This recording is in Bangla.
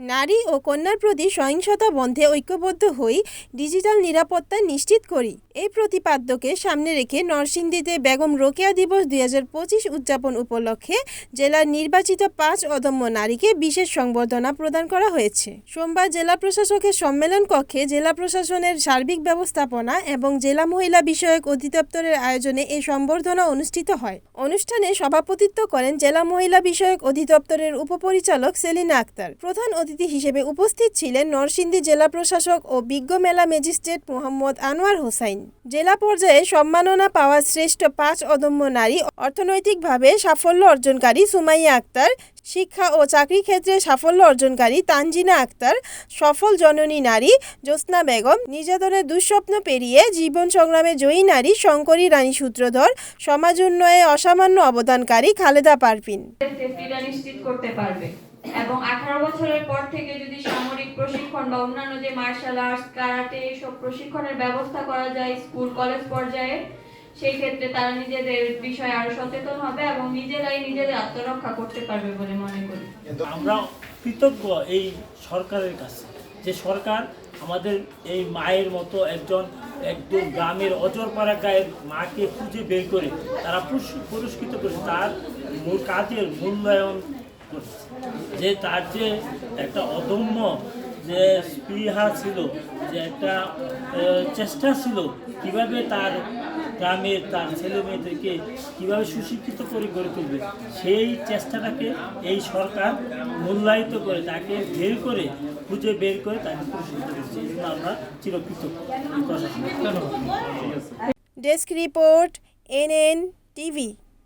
নারী ও কন্যার প্রতি সহিংসতা বন্ধে ঐক্যবদ্ধ হই, ডিজিটাল নিরাপত্তা নিশ্চিত করি। এই প্রতিপাদ্যকে সামনে রেখে নরসিংদীতে বেগম রোকেয়া দিবস দুই উদযাপন উপলক্ষে জেলার নির্বাচিত পাঁচ অদম্য নারীকে বিশেষ সংবর্ধনা প্রদান করা হয়েছে। সোমবার জেলা প্রশাসকের সম্মেলন কক্ষে জেলা প্রশাসনের সার্বিক ব্যবস্থাপনা এবং জেলা মহিলা বিষয়ক অধিদপ্তরের আয়োজনে এই সম্বর্ধনা অনুষ্ঠিত হয়। অনুষ্ঠানে সভাপতিত্ব করেন জেলা মহিলা বিষয়ক অধিদপ্তরের উপপরিচালক সেলিনা আক্তার। প্রধান অতিথি হিসেবে উপস্থিত ছিলেন নরসিংদী জেলা প্রশাসক ও বিজ্ঞ মেলা ম্যাজিস্ট্রেট মোহাম্মদ আনোয়ার হোসাইন। জেলা পর্যায়ে সম্মাননা পাওয়া শ্রেষ্ঠ পাঁচ অদম্য নারী অর্থনৈতিকভাবে সাফল্য অর্জনকারী সুমাইয়া আক্তার, শিক্ষা ও চাকরি ক্ষেত্রে সাফল্য অর্জনকারী তানজিনা আক্তার, সফল জননী নারী জ্যোৎস্না বেগম নির্যাতনের দুঃস্বপ্ন পেরিয়ে জীবন সংগ্রামে জয়ী নারী শঙ্করী রানী সূত্রধর, সমাজ উন্নয়নে অসামান্য অবদানকারী খালেদা পারভিন। নিশ্চিত করতে পারবে। এবং আঠারো বছরের পর থেকে যদি সামরিক প্রশিক্ষণ বা অন্যান্য যে মার্শাল আর্টস, কারাটে এইসব প্রশিক্ষণের ব্যবস্থা করা যায় স্কুল, কলেজ পর্যায়ে, সেই ক্ষেত্রে তারা নিজেদের বিষয়ে আরও সচেতন হবে এবং নিজেরাই নিজেদের আত্মরক্ষা করতে পারবে বলে মনে করি। আমরা কৃতজ্ঞ এই সরকারের কাছে যে সরকার আমাদের এই মায়ের মতো একজন, একদম গ্রামের অজরপাড়া গায়ের মাকে খুঁজে বের করে তারা পুরস্কৃত করেছে। তার কাজের মূল্যায়ন করেছে। যে তার যে একটা অদম্য যে স্পৃহা ছিল যে একটা চেষ্টা ছিল কীভাবে তার গ্রামের তার ছেলে মেয়েদেরকে কীভাবে সুশিক্ষিত করে গড়ে তুলবে সেই চেষ্টাটাকে এই সরকার মূল্যায়িত করে তাকে বের করে খুঁজে বের করে তাকে পুরস্কৃত করছে। এই জন্য আমরা চিরকৃতজ্ঞ প্রশাসন। Desk report N N TV.